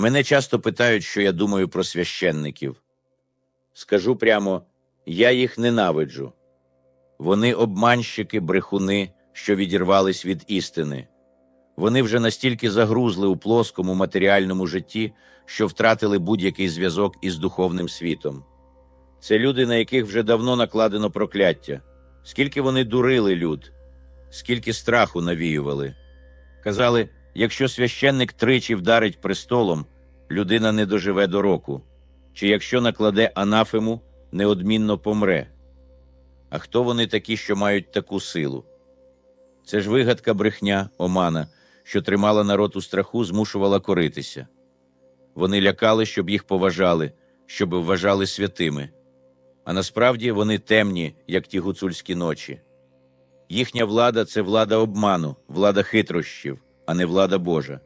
Мене часто питають, що я думаю про священників. Скажу прямо, я їх ненавиджу. Вони обманщики, брехуни, що відірвались від істини. Вони вже настільки загрузли у плоскому матеріальному житті, що втратили будь-який зв'язок із духовним світом. Це люди, на яких вже давно накладено прокляття. Скільки вони дурили люд, скільки страху навіювали. Казали, якщо священник тричі вдарить престолом, людина не доживе до року, чи якщо накладе анафему, неодмінно помре. А хто вони такі, що мають таку силу? Це ж вигадка брехня, омана, що тримала народ у страху, змушувала коритися. Вони лякали, щоб їх поважали, щоб вважали святими. А насправді вони темні, як ті гуцульські ночі. Їхня влада це влада обману, влада хитрощів, а не влада Божа.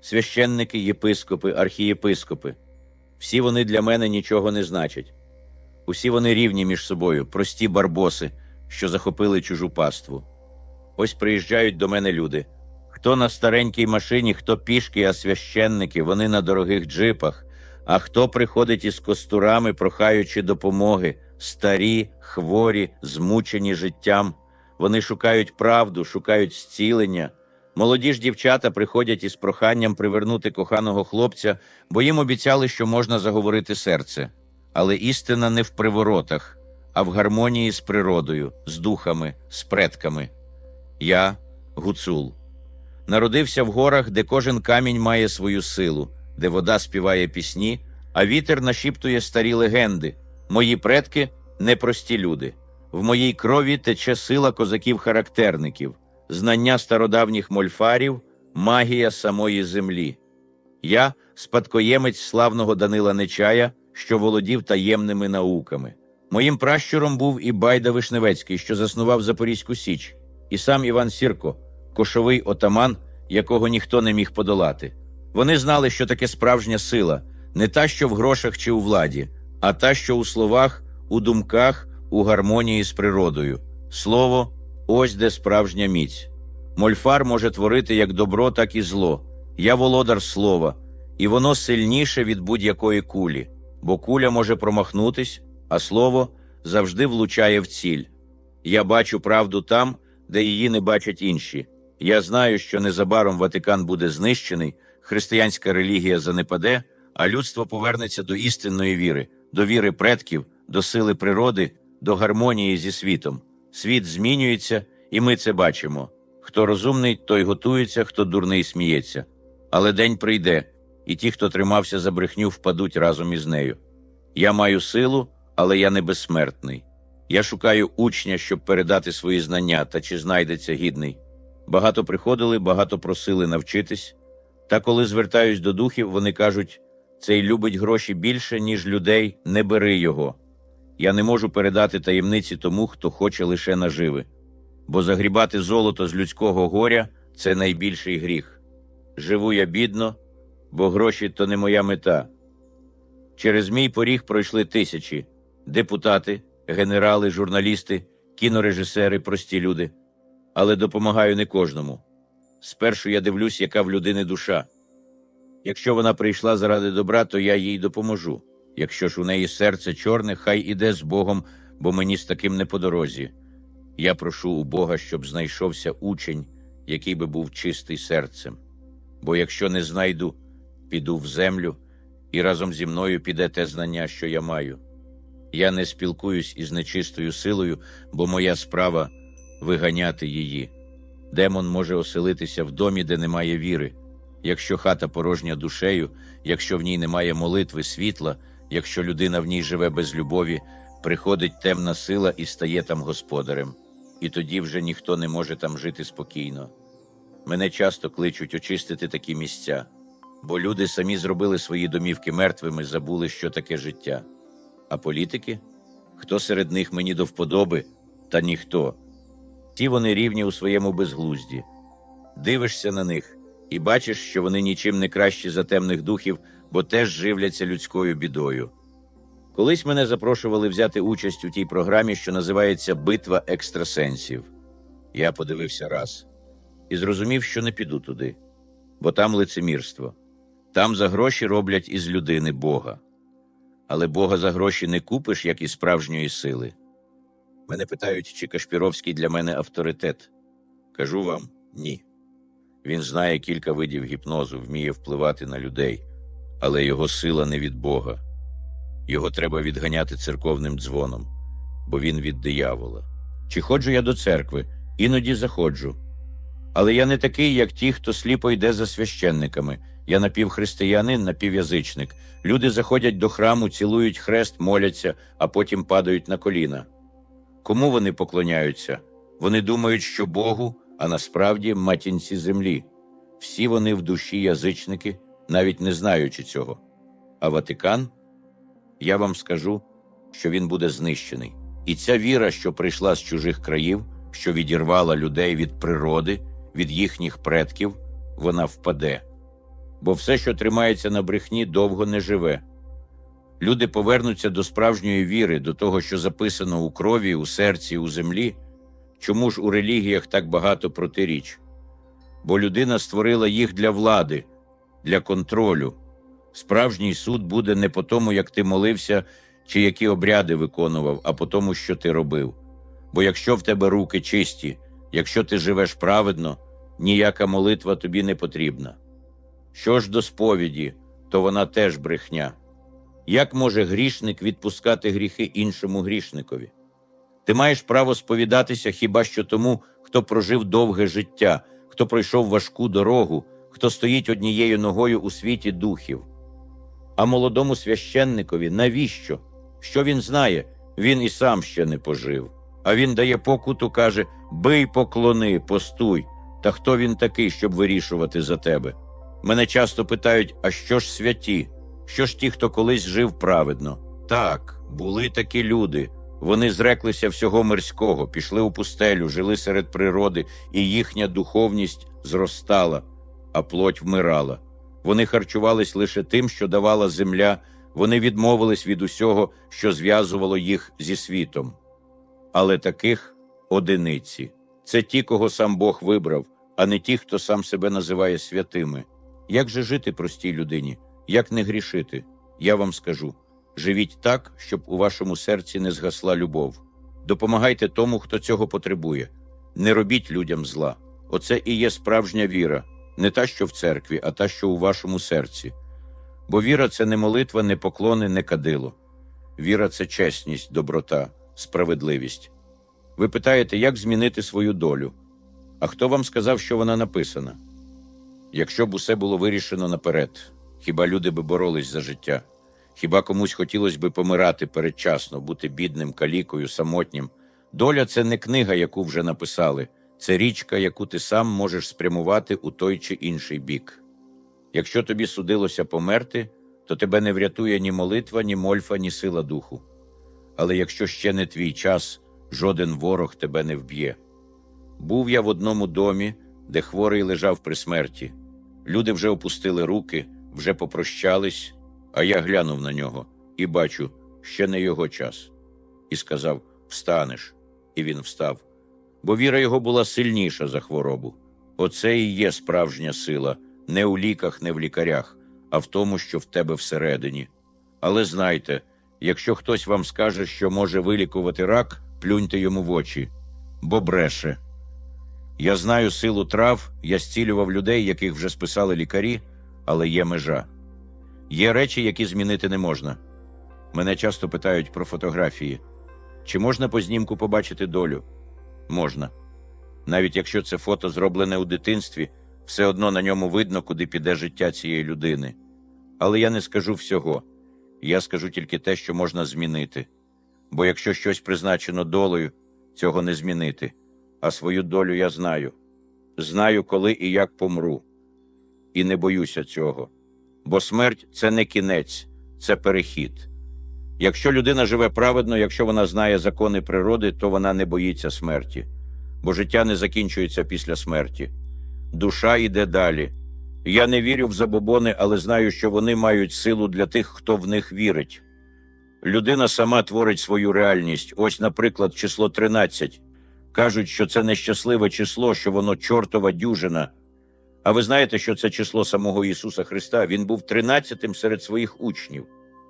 Священники, єпископи, архієпископи всі вони для мене нічого не значать. Усі вони рівні між собою, прості барбоси, що захопили чужу паству. Ось приїжджають до мене люди. Хто на старенькій машині, хто пішки, а священники, вони на дорогих джипах, а хто приходить із костурами, прохаючи допомоги, старі, хворі, змучені життям. Вони шукають правду, шукають зцілення. Молоді ж дівчата приходять із проханням привернути коханого хлопця, бо їм обіцяли, що можна заговорити серце. Але істина не в приворотах, а в гармонії з природою, з духами, з предками. Я гуцул. Народився в горах, де кожен камінь має свою силу, де вода співає пісні, а вітер нашіптує старі легенди. Мої предки непрості люди. В моїй крові тече сила козаків-характерників, знання стародавніх мольфарів, магія самої землі. Я спадкоємець славного Данила Нечая, що володів таємними науками. Моїм пращуром був і Байда Вишневецький, що заснував Запорізьку Січ, і сам Іван Сірко, кошовий отаман, якого ніхто не міг подолати. Вони знали, що таке справжня сила, не та, що в грошах чи у владі, а та, що у словах, у думках, у гармонії з природою. Слово ось де справжня міць. Мольфар може творити як добро, так і зло. Я володар слова, і воно сильніше від будь-якої кулі, бо куля може промахнутись, а слово завжди влучає в ціль. Я бачу правду там, де її не бачать інші. Я знаю, що незабаром Ватикан буде знищений, християнська релігія занепаде, а людство повернеться до істинної віри, до віри предків, до сили природи, до гармонії зі світом. Світ змінюється, і ми це бачимо. Хто розумний, той готується, хто дурний сміється. Але день прийде, і ті, хто тримався за брехню, впадуть разом із нею. Я маю силу, але я не безсмертний. Я шукаю учня, щоб передати свої знання, та чи знайдеться гідний. Багато приходили, багато просили навчитись. Та коли звертаюсь до духів, вони кажуть: цей любить гроші більше, ніж людей, не бери його. Я не можу передати таємниці тому, хто хоче лише наживи. Бо загрібати золото з людського горя це найбільший гріх. Живу я бідно, бо гроші то не моя мета. Через мій поріг пройшли тисячі депутати, генерали, журналісти, кінорежисери, прості люди. Але допомагаю не кожному. Спершу я дивлюсь, яка в людини душа. Якщо вона прийшла заради добра, то я їй допоможу. Якщо ж у неї серце чорне, хай іде з Богом, бо мені з таким не по дорозі. Я прошу у Бога, щоб знайшовся учень, який би був чистий серцем. Бо якщо не знайду, піду в землю, і разом зі мною піде те знання, що я маю. Я не спілкуюсь із нечистою силою, бо моя справа виганяти її. Демон може оселитися в домі, де немає віри. Якщо хата порожня душею, якщо в ній немає молитви, світла, якщо людина в ній живе без любові, приходить темна сила і стає там господарем, і тоді вже ніхто не може там жити спокійно. Мене часто кличуть очистити такі місця, бо люди самі зробили свої домівки мертвими, забули, що таке життя. А політики? Хто серед них мені до вподоби, та ніхто. Ті вони рівні у своєму безглузді. Дивишся на них і бачиш, що вони нічим не кращі за темних духів, бо теж живляться людською бідою. Колись мене запрошували взяти участь у тій програмі, що називається Битва екстрасенсів. Я подивився раз і зрозумів, що не піду туди, бо там лицемірство. Там за гроші роблять із людини Бога. Але Бога за гроші не купиш, як і справжньої сили. Мене питають, чи Кашпіровський для мене авторитет. Кажу вам ні. Він знає кілька видів гіпнозу, вміє впливати на людей, але його сила не від Бога. Його треба відганяти церковним дзвоном, бо він від диявола. Чи ходжу я до церкви? Іноді заходжу. Але я не такий, як ті, хто сліпо йде за священниками. Я напівхристиянин, напів'язичник. Люди заходять до храму, цілують хрест, моляться, а потім падають на коліна. Кому вони поклоняються? Вони думають, що Богу, а насправді матінці землі. Всі вони в душі язичники, навіть не знаючи цього. А Ватикан, я вам скажу, що він буде знищений. І ця віра, що прийшла з чужих країв, що відірвала людей від природи, від їхніх предків, вона впаде. Бо все, що тримається на брехні, довго не живе. Люди повернуться до справжньої віри, до того, що записано у крові, у серці, у землі. Чому ж у релігіях так багато протиріч? Бо людина створила їх для влади, для контролю. Справжній суд буде не по тому, як ти молився чи які обряди виконував, а по тому, що ти робив. Бо якщо в тебе руки чисті, якщо ти живеш праведно, ніяка молитва тобі не потрібна. Що ж до сповіді, то вона теж брехня. Як може грішник відпускати гріхи іншому грішникові? Ти маєш право сповідатися хіба що тому, хто прожив довге життя, хто пройшов важку дорогу, хто стоїть однією ногою у світі духів. А молодому священникові навіщо? Що він знає? Він і сам ще не пожив. А він дає покуту, каже: Бий поклони, постуй. Та хто він такий, щоб вирішувати за тебе? Мене часто питають: а що ж святі? Що ж ті, хто колись жив праведно? Так, були такі люди. Вони зреклися всього мирського, пішли у пустелю, жили серед природи, і їхня духовність зростала, а плоть вмирала. Вони харчувались лише тим, що давала земля, вони відмовились від усього, що зв'язувало їх зі світом. Але таких одиниці це ті, кого сам Бог вибрав, а не ті, хто сам себе називає святими. Як же жити простій людині? Як не грішити? Я вам скажу живіть так, щоб у вашому серці не згасла любов. Допомагайте тому, хто цього потребує. Не робіть людям зла. Оце і є справжня віра, не та, що в церкві, а та, що у вашому серці. Бо віра це не молитва, не поклони, не кадило. Віра це чесність, доброта, справедливість. Ви питаєте, як змінити свою долю? А хто вам сказав, що вона написана? Якщо б усе було вирішено наперед, хіба люди би боролись за життя? Хіба комусь хотілося би помирати передчасно, бути бідним, калікою, самотнім? Доля це не книга, яку вже написали, це річка, яку ти сам можеш спрямувати у той чи інший бік. Якщо тобі судилося померти, то тебе не врятує ні молитва, ні мольфа, ні сила духу. Але якщо ще не твій час, жоден ворог тебе не вб'є. Був я в одному домі, де хворий лежав при смерті. Люди вже опустили руки, вже попрощались, а я глянув на нього і бачу, ще не його час. І сказав: Встанеш. І він встав. Бо віра його була сильніша за хворобу. Оце і є справжня сила, не у ліках, не в лікарях, а в тому, що в тебе всередині. Але знайте, якщо хтось вам скаже, що може вилікувати рак, плюньте йому в очі, бо бреше. Я знаю силу трав, я зцілював людей, яких вже списали лікарі, але є межа. Є речі, які змінити не можна. Мене часто питають про фотографії. Чи можна по знімку побачити долю? Можна. Навіть якщо це фото зроблене у дитинстві, все одно на ньому видно, куди піде життя цієї людини. Але я не скажу всього. Я скажу тільки те, що можна змінити. Бо якщо щось призначено долею, цього не змінити. А свою долю я знаю. Знаю, коли і як помру. І не боюся цього. Бо смерть це не кінець, це перехід. Якщо людина живе праведно, якщо вона знає закони природи, то вона не боїться смерті, бо життя не закінчується після смерті. Душа йде далі. Я не вірю в забобони, але знаю, що вони мають силу для тих, хто в них вірить. Людина сама творить свою реальність. Ось, наприклад, число 13. Кажуть, що це нещасливе число, що воно чортова дюжина. А ви знаєте, що це число самого Ісуса Христа? Він був тринадцятим серед своїх учнів.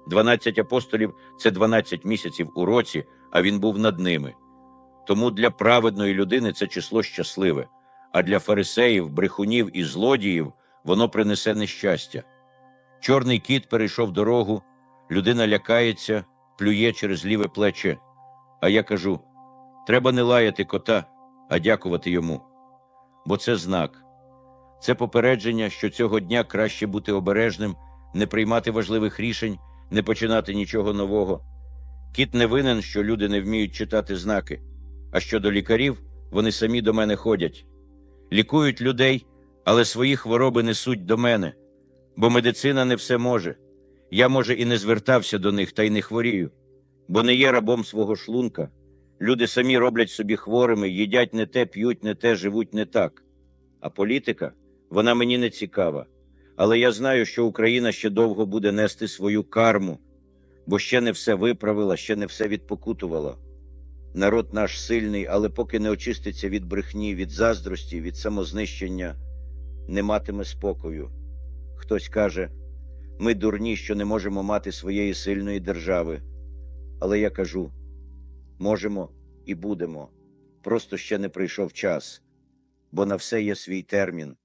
Дванадцять апостолів це дванадцять місяців у році, а він був над ними. Тому для праведної людини це число щасливе, а для фарисеїв, брехунів і злодіїв воно принесе нещастя. Чорний кіт перейшов дорогу, людина лякається, плює через ліве плече. А я кажу: треба не лаяти кота, а дякувати йому. Бо це знак. Це попередження, що цього дня краще бути обережним, не приймати важливих рішень, не починати нічого нового. Кіт не винен, що люди не вміють читати знаки. А щодо лікарів, вони самі до мене ходять. Лікують людей, але свої хвороби несуть до мене, бо медицина не все може. Я, може, і не звертався до них та й не хворію, бо не є рабом свого шлунка. Люди самі роблять собі хворими, їдять не те, п'ють не те, живуть не так. А політика, вона мені не цікава. Але я знаю, що Україна ще довго буде нести свою карму, бо ще не все виправила, ще не все відпокутувала. Народ наш сильний, але поки не очиститься від брехні, від заздрості, від самознищення, не матиме спокою. Хтось каже, ми дурні, що не можемо мати своєї сильної держави. Але я кажу, можемо і будемо. Просто ще не прийшов час, бо на все є свій термін.